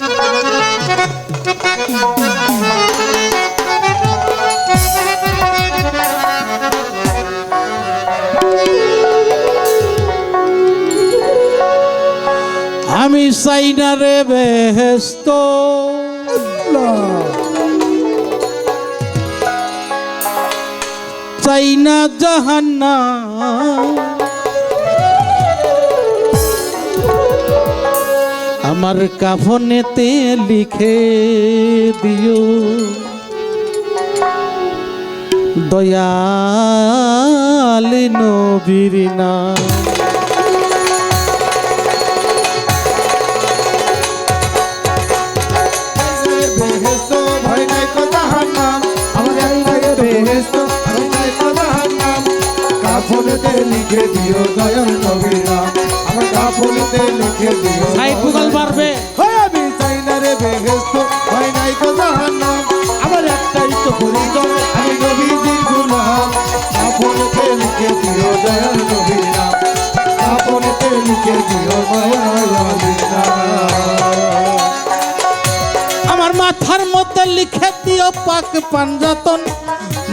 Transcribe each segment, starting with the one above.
আমি চাই না রে বেহেস্ত জাহান্না আমার কাফনেতে লিখে দিও। দয়াল নবীর কাফনেতে লিখে দিও দয়াল নবীর আমার কাফনেতে লিখে দিও। সাইড গুগল পারবে হয় আমি চাই না রে বেহেস্ত ভয় নাই কো জাহান্নাম। আমার একটাই তো পরিচয় আমি নবীজির গুলাম। কাফনেতে লিখে দিও দয়াল নবীর। নাম কাফনেতে লিখে দিও দয়াল নবীর। নাম আমার মাথার মধ্যে লিখে দিও পাক পাঞ্জাতন।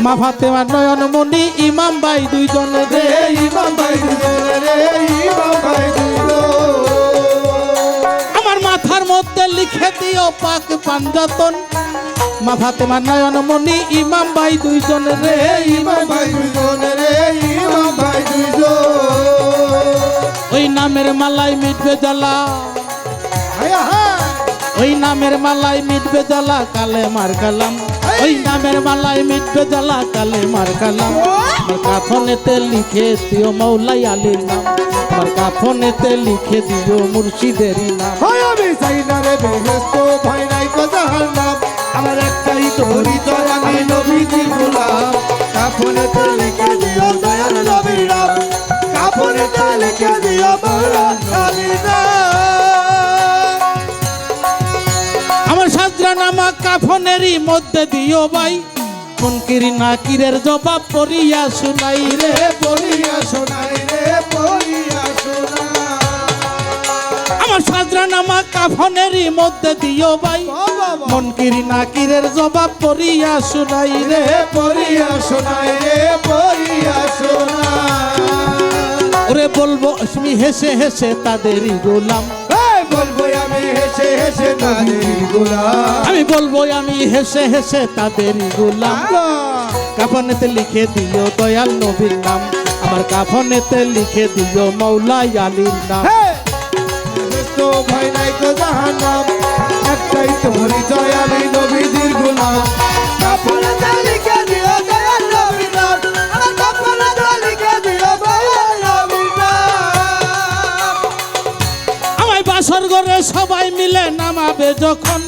মা ফাতেমা নয়ন মণি ইমাম ভাই দুইজন রে। ইমাম ভাই দুজন রে ইমাম ভাই পাক পাঞ্জাতন। মা ফাতেমা নয়ন মণি ইমাম ভাই দুইজন রে ইমাম ভাই দুজন রে ইমাম ভাই দুজন ওই নামের মালাই মিটবে জ্বালা। ওই নামের মালাই মিটবে জ্বালা কালে মার কালাম। ওই নামের মালাই মিটবে জ্বালা কালে মার কালাম। আমার কাফনেতে লিখে দিও মৌলাই আলীর নাম। আমার কাফনেতে লিখে দিও মুর্শিদেরই নাম। হয় আমি চাই না রে বেহেস্ত কাফনেতে লিখে দিও দয়াল নবীর নাম। কাফনেতে লিখে দিও মৌলা নবীর আমার সাজরা নামা কাফনেরই মধ্যে দিও ভাই। মনকিরি নাকিরের জবাব পড়িয়া শুনাই রে, পড়িয়া শোনাই আমার সাজরা নামা কাফনেরই মধ্যে দিও ভাই। মনকিরি নাকিরের জবাব পড়িয়া শুনাই রে পড়িয়া শোনাই রে পড়িয়া শোনাই। ওরে বলব আমি হেসে হেসে তাদেরই গোলাম। বলব আমি হেসে হেসে তাদের গোলাম। আমি বলব আমি হেসে হেসে তাদেরই গোলাম। কাফনেতে লিখে দিও দয়াল নবীর নাম। আমার কাফনেতে লিখে দিও মৌলাই আলীর নাম। ভয় নাই তো জাহান্নাম। একটাই তো পরিচয় আমি নবীজির গোলাম। ঘরে সবাই মিলে নামাবে যখন।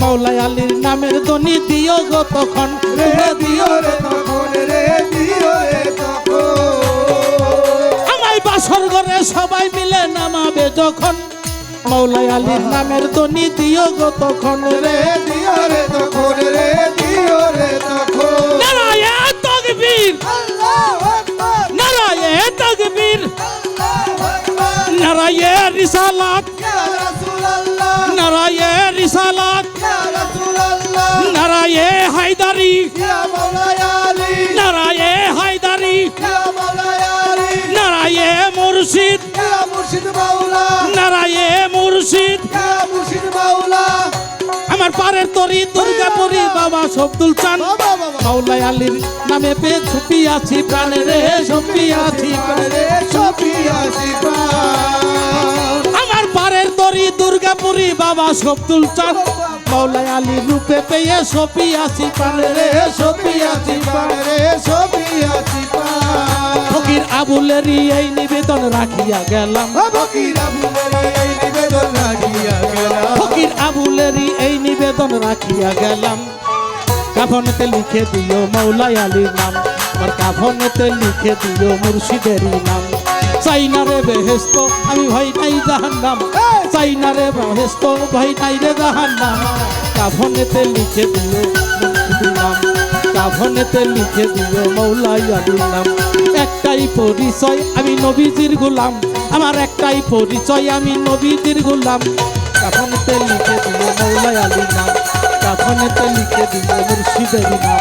মৌলাই আলীর নামের ধ্বনি দিও গো তখন। রে দিও রে তখন রে দিও রে তখন। আমায় বাসর ঘরে সবাই মিলে নামাবে যখন। মৌলাই আলীর নামের ধ্বনি দিও গো তখন রে। দিও রে তখন রে দিও রে তখন। নারায়ণ তকবীর। নারায়ণ তকবীর। নারায়ণ রিসালাত। নারায়ণ রিসালাত। নারায়ণ হায়দারি। নারায়ণ হায়দারি। নারায়ণ মুর্শিদ। মুর্শিদ মাওলা। নারায়ণ পারের তরি দুর্গাপুরি বাবা সবদুল চান মাওলাই আলীর নামে পে ছুপি আছি প্রাণে রে ছুপি আছি প্রাণে। রে সফিয়া আমার পারের তরি দুর্গাপুরি বাবা সবদুল চান মাওলাই আলীর রূপে পেয়ে ছপি আছি প্রাণে রে ছপি আছি প্রাণে রে। সফিয়া সিপা ফকির আবুলেরই এই নিবেদন রাখিয়া গেলাম ফকিরা বুলেরে এই নিবেদন রাখিয়া গেলাম ফকির আবুলেরই এই নিবেদন রাখিয়া গেলাম। কাফনেতে লিখে দিও মৌলাই আলীর নাম। আমার কাফনেতে লিখে দিও মুর্শিদেরই নাম চাই না রে বেহেস্ত আমি ভাই নাই জাহান নাম চাই না রে বেহেস্ত ভাই নাই রে জাহান নাম কাফনেতে লিখে দিও নাম কাফনেতে লিখে দিও মৌলাই আলীর নাম। একটাই পরিচয় আমি নবীজির গোলাম। আমার একটাই পরিচয় আমি নবীজির গোলাম। কাফনেতে লিখে দিও মৌলাই আলী নাম। কাফনেতে লিখে দিও মুর্শিদের নাম।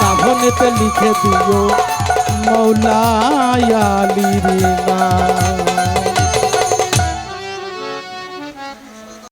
কাফনেতে লিখে দিও মৌলাই আলীর নাম।